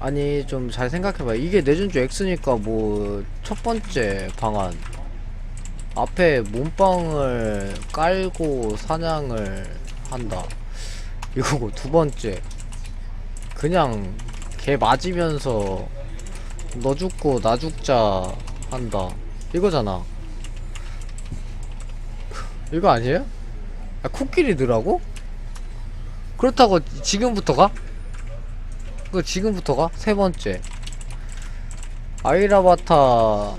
아니 좀 잘 생각해봐 이게 내준주 X니까 뭐 첫 번째 방안 앞에 몸빵을 깔고 사냥을 한다 이거고 두 번째 그냥 개 맞으면서 너 죽고 나 죽자 한다 이거잖아 이거 아니에요? 아, 코끼리 넣으라고? 그렇다고 지금부터 가? 그 지금부터 가? 세 번째 아이라바타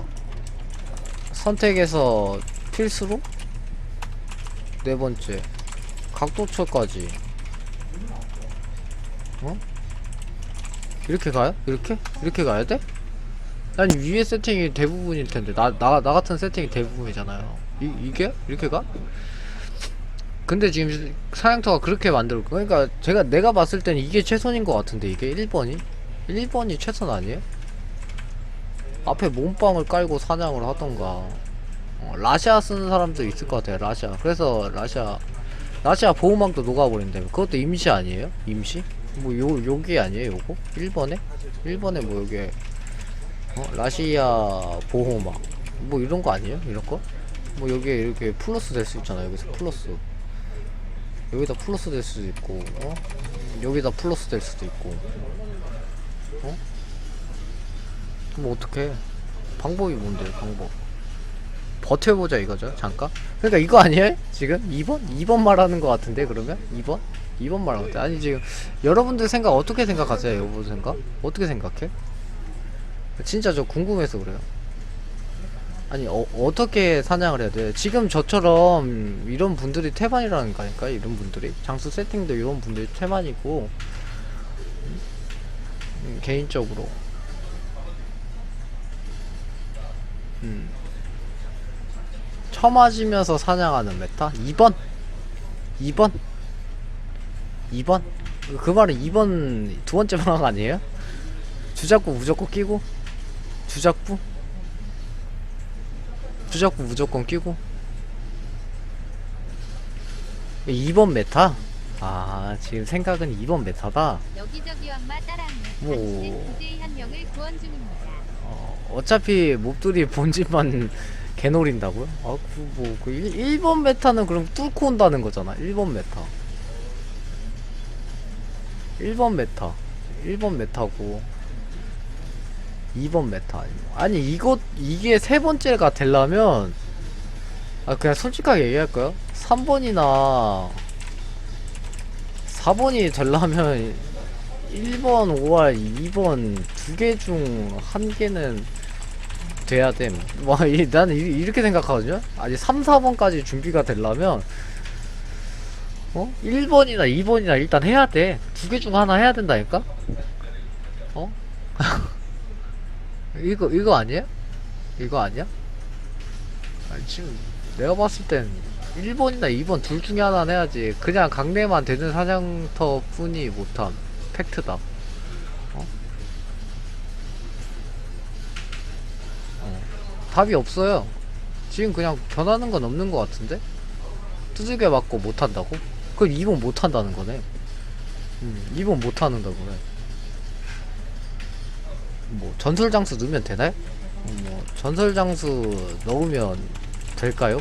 선택해서 필수로? 네 번째 각도초까지 어? 이렇게 가요? 이렇게? 이렇게 가야 돼? 아니 위에 세팅이 대부분일 텐데 나, 나, 나 같은 세팅이 대부분이잖아요 이, 이게? 이렇게 가? 근데 지금 사양터가 그렇게 만들고 그러니까 제가 내가 봤을 땐 이게 최선인 것 같은데 이게 1번이? 1번이 최선 아니에요? 앞에 몸빵을 깔고 사냥을 하던가 어, 라시아 쓰는 사람도 있을 것 같아요 라시아 그래서 라시아 라시아 보호막도 녹아버린다며 그것도 임시 아니에요? 임시? 뭐 요, 요게 아니에요 요거? 1번에? 1번에 뭐 요게 어? 라시아 보호막 뭐 이런 거 아니에요? 이런 거? 뭐 여기에 이렇게 플러스 될 수 있잖아 여기서 플러스 여기다 플러스 될 수도 있고 어? 여기다 플러스 될 수도 있고 어? 그럼 어떡해 방법이 뭔데 방법 버텨보자 이거죠 잠깐 그러니까 이거 아니에요? 지금? 2번? 2번 말하는 거 같은데 그러면? 2번? 2번 말하는 것 같아 아니 지금 여러분들 생각 어떻게 생각하세요 여러분 생각? 어떻게 생각해? 진짜 저 궁금해서 그래요 아니 어, 어떻게 사냥을 해야 돼? 지금 저처럼 이런 분들이 태반이라는 거니까 이런 분들이 장수 세팅도 이런 분들이 태반이고 음, 개인적으로 음. 처맞으면서 사냥하는 메타? 2번? 2번? 2번? 그 말은 2번 두 번째 방학 아니에요? 주작구 무조건 끼고? 주작구? 주작구 무조건 끼고 2번 메타? 아 지금 생각은 2번 메타다 여기저기 엄마 따라하는 뭐. 당신은 DJ 한 명을 구원 중입니다. 어, 어차피 몹들이 본집만 개노린다고요? 아, 그, 뭐, 그 1, 번 메타는 그럼 뚫고 온다는 거잖아. 1번 메타. 1번 메타. 1번 메타고. 2번 메타. 아니, 이거, 이게 세 번째가 되려면, 아, 그냥 솔직하게 얘기할까요? 3번이나, 4번이 되려면, 1번, 5할, 2번 두 개 중 한 개는 돼야 됨. 와, 이, 나는 이, 이렇게 생각하거든요? 아니, 3, 4번까지 준비가 되려면, 어? 1번이나 2번이나 일단 해야 돼. 두 개 중 하나 해야 된다니까? 어? 이거, 이거 아니야? 이거 아니야? 아니, 지금 내가 봤을 땐 1번이나 2번 둘 중에 하나 해야지. 그냥 강내만 되는 사냥터 뿐이 못함. 팩트다. 어? 어. 답이 없어요. 지금 그냥 변하는 건 없는 것 같은데? 두들겨 맞고 못한다고? 그럼 2번 못한다는 거네. 음, 2번 못하는다 그래. 뭐, 전설 장수 넣으면 되나요? 어, 뭐, 전설 장수 넣으면 될까요?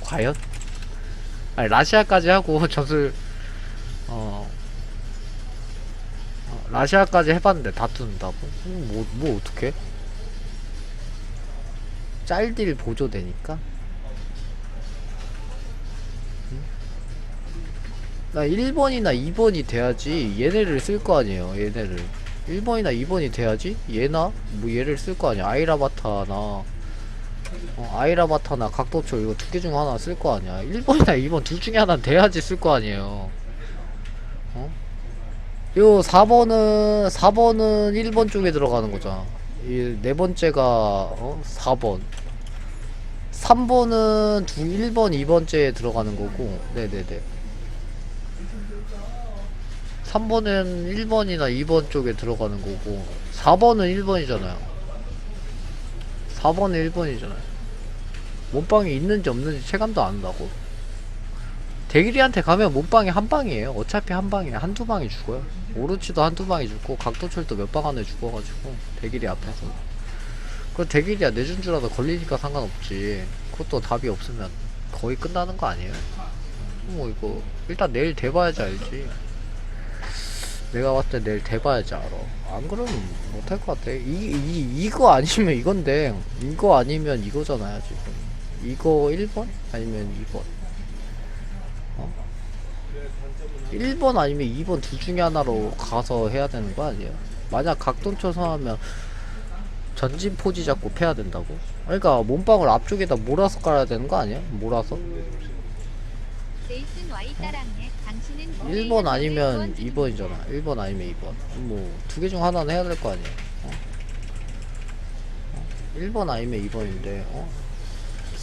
과연? 아니, 라시아까지 하고 전설, 어, 어, 라시아까지 해봤는데 다투는다고? 음, 뭐, 뭐 어떡해? 짤딜 보조되니까? 음? 나 1번이나 2번이 돼야지 얘네를 쓸 거 아니에요 얘네를 1번이나 2번이 돼야지 얘나 뭐 얘를 쓸 거 아니야 아이라바타나 어, 아이라바타나 각도초 이거 두 개 중 하나 쓸 거 아니야 1번이나 2번 둘 중에 하나 돼야지 쓸 거 아니에요 어? 요 4번은 4번은 1번 쪽에 들어가는 거잖아. 이 네 번째가 어? 4번. 3번은 두 1번, 2번째에 들어가는 거고. 네, 네, 네. 3번은 1번이나 2번 쪽에 들어가는 거고. 4번은 1번이잖아요. 4번은 1번이잖아요. 몸빵이 있는지 없는지 체감도 안 한다고. 대길이한테 가면 몸빵이 한 방이에요 어차피 한 방이에요 한두 방이 죽어요 오로치도 한두 방이 죽고 각도철도 몇 방 안에 죽어가지고 대길이 앞에서 그 대길이야 내준 줄라도 걸리니까 상관없지 그것도 답이 없으면 거의 끝나는 거 아니에요 뭐 이거 일단 내일 대봐야지 알지 내가 봤을 때 내일 대봐야지 알아 안 그러면 못할 것 같아 이, 이, 이거 아니면 이건데 이거 아니면 이거잖아요 지금 이거 1번? 아니면 2번 어? 1번 아니면 2번 둘 중에 하나로 가서 해야 되는 거 아니에요? 만약 각돈 쳐서 하면 전진 포지 잡고 패야 된다고? 그러니까 몸빵을 앞쪽에다 몰아서 깔아야 되는 거 아니야? 몰아서? 제 이슨 와이 따랑해. 당신은 1번 아니면 2번이잖아. 1번 아니면 2번. 뭐, 두 개 중 하나는 해야 될 거 아니야. 어? 어? 1번 아니면 2번인데, 어?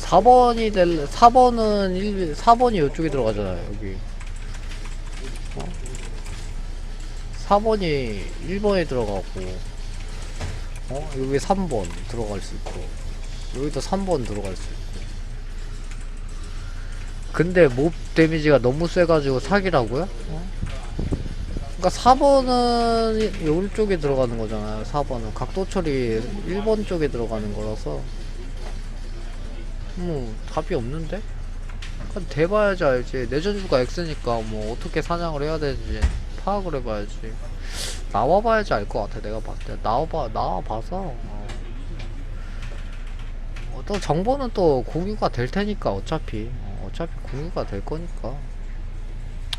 4번이 될, 4번은 1, 4번이 이쪽에 들어가잖아요, 여기. 어? 4번이 1번에 들어가고, 어? 여기 3번 들어갈 수 있고, 여기도 3번 들어갈 수 있고. 근데 몹 데미지가 너무 세가지고 사기라고요? 어? 그러니까 4번은 여기 쪽에 들어가는 거잖아요. 4번은 각도 처리 1번 쪽에 들어가는 거라서 뭐 답이 없는데? 그럼 대봐야지 알지. 내전주가 X니까 뭐 어떻게 사냥을 해야 되는지 파악을 해봐야지. 나와봐야지 알 것 같아. 내가 봤을 때 나와봐 나와봐서. 어. 어, 또 정보는 또 공유가 될 테니까 어차피 어, 어차피 공유가 될 거니까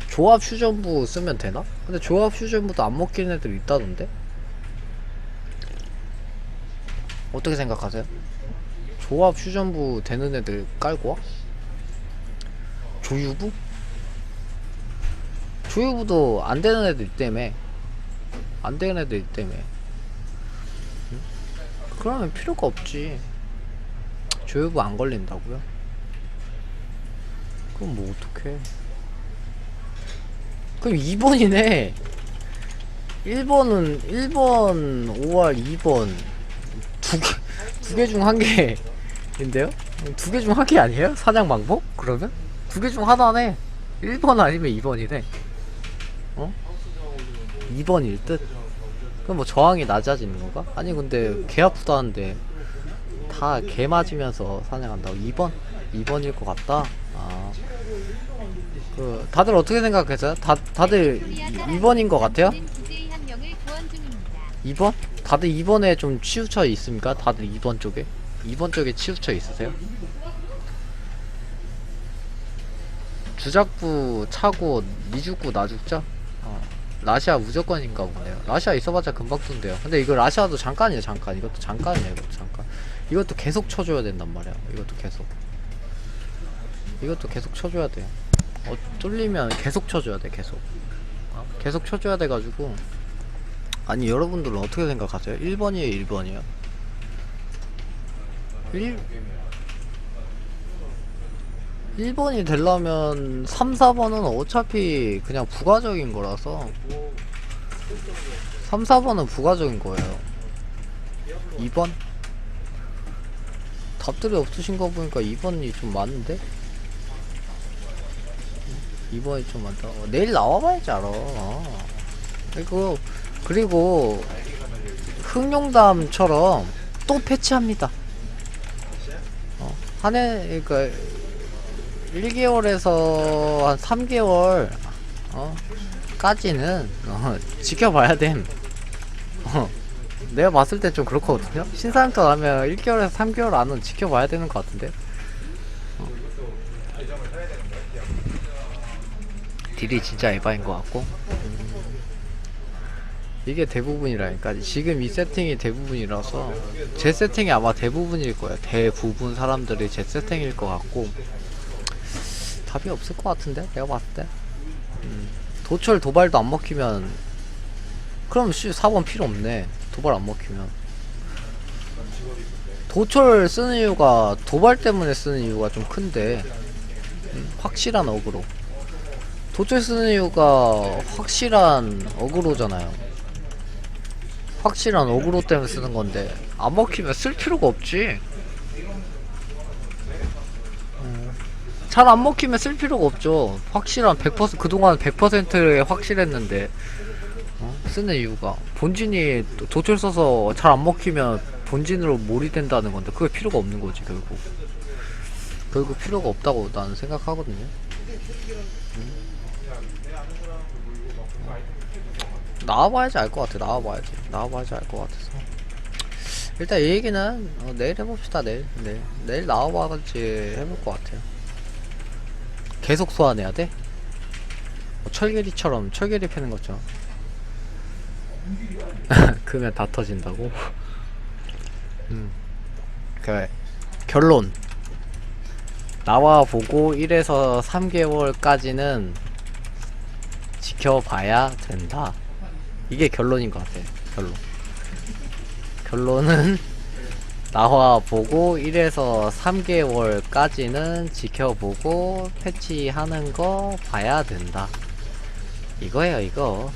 조합 휴전부 쓰면 되나? 근데 조합 휴전부도 안 먹히는 애들 있다던데? 어떻게 생각하세요? 조합 휴전부 되는 애들 깔고 와? 조유부? 조유부도 안 되는 애들 있다며 안 되는 애들 있다며 응? 그러면 필요가 없지 조유부 안 걸린다고요? 그럼 뭐 어떡해 그럼 2번이네 1번은 1번 5월 2번 두개두 개 중 한 개인데요? 두 개 중 한 개 아니에요? 사냥 방법? 그러면? 두 개 중 하나네 1번 아니면 2번이네 어? 2번일 듯? 그럼 뭐 저항이 낮아지는 건가? 아니 근데 개 아프다는데 다 개 맞으면서 사냥한다고 2번? 2번일 것 같다. 아. 그 다들 어떻게 생각하세요? 다 다들 2번인 것 같아요? DJ 한 명을 구원 중입니다. 2번? 다들 2번에 좀 치우쳐 있습니까? 다들 2번 쪽에? 2번 쪽에 치우쳐 있으세요? 주작부 차고 니 죽고 나 죽자? 어. 라시아 무조건인가 보네요. 라시아 있어봤자 금방 뜬대요. 근데 이거 라시아도 잠깐이에요, 잠깐. 이것도 잠깐이에요, 이것도 잠깐. 이것도 계속 쳐줘야 된단 말이야. 이것도 계속. 이것도 계속 쳐줘야 돼요. 어, 뚫리면 계속 쳐줘야 돼, 계속. 어? 계속 쳐줘야 돼가지고. 아니, 여러분들은 어떻게 생각하세요? 1번이에요, 1번이에요? 1, 1번이 되려면 3, 4번은 어차피 그냥 부가적인 거라서 3, 4번은 부가적인 거예요 2번? 답들이 없으신 거 보니까 2번이 좀 많은데? 2번이 좀 많다 어, 내일 나와봐야지 알아 어. 그리고 그리고 흑룡담처럼 또 패치합니다 어, 한 해 그니까 1개월에서 한 3개월 어, 까지는 어, 지켜봐야 됨. 어, 내가 봤을 때 좀 그렇거든요. 신상도 하면 1개월에서 3개월 안은 지켜봐야 되는 것 같은데. 어. 딜이 진짜 에바인 것 같고. 음. 이게 대부분이라니까. 지금 이 세팅이 대부분이라서 제 세팅이 아마 대부분일 거예요. 대부분 사람들이 제 세팅일 것 같고. 답이 없을 것 같은데 내가 봤을 때 음, 도철 도발도 안 먹히면 그럼 씨 4번 필요 없네 도발 안 먹히면 도철 쓰는 이유가 도발 때문에 쓰는 이유가 좀 큰데 음, 확실한 어그로 도철 쓰는 이유가 확실한 어그로잖아요 확실한 어그로 때문에 쓰는 건데 안 먹히면 쓸 필요가 없지 잘안 먹히면 쓸 필요가 없죠. 확실한 100% 그동안 100%에 확실했는데 어? 쓰는 이유가 본진이 도- 도출 써서 잘 안 먹히면 본진으로 몰이 된다는 건데 그게 필요가 없는 거지 결국. 결국 필요가 없다고 나는 생각하거든요. 음. 나와봐야지 알 것 같아. 나와봐야지. 나와봐야지 알 것 같아서. 일단 이 얘기는 어, 내일 해봅시다. 내일. 내일, 내일 나와봐야지 해볼 것 같아요. 계속 소환해야 돼? 뭐 철계리처럼 철계리 패는 것처럼. 그러면 다 터진다고? 음. 그 결론. 나와 보고 1에서 3개월까지는 지켜봐야 된다. 이게 결론인 것 같아. 결론. 결론은 나와 보고 1에서 3개월까지는 지켜보고 패치하는 거 봐야 된다. 이거예요, 이거.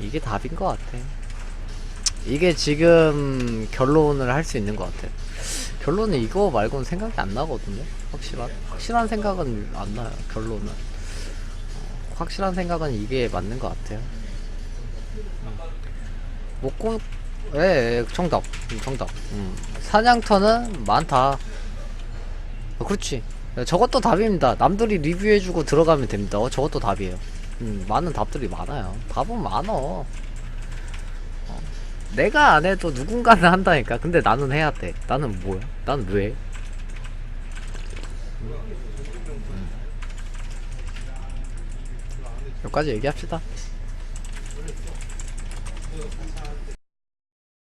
이게 답인 것 같아. 이게 지금 결론을 할 수 있는 것 같아. 결론은 이거 말고는 생각이 안 나거든요. 확실한 확실한 생각은 안 나요. 결론은 어, 확실한 생각은 이게 맞는 것 같아요. 먹고 예, 예 정답 음, 정답. 음. 사냥터는 많다. 어, 그렇지. 예, 저것도 답입니다. 남들이 리뷰해주고 들어가면 됩니다. 어, 저것도 답이에요. 음, 많은 답들이 많아요. 답은 많어. 어. 내가 안 해도 누군가는 한다니까. 근데 나는 해야 돼. 나는 뭐야? 나는 왜? 여기까지 얘기합시다.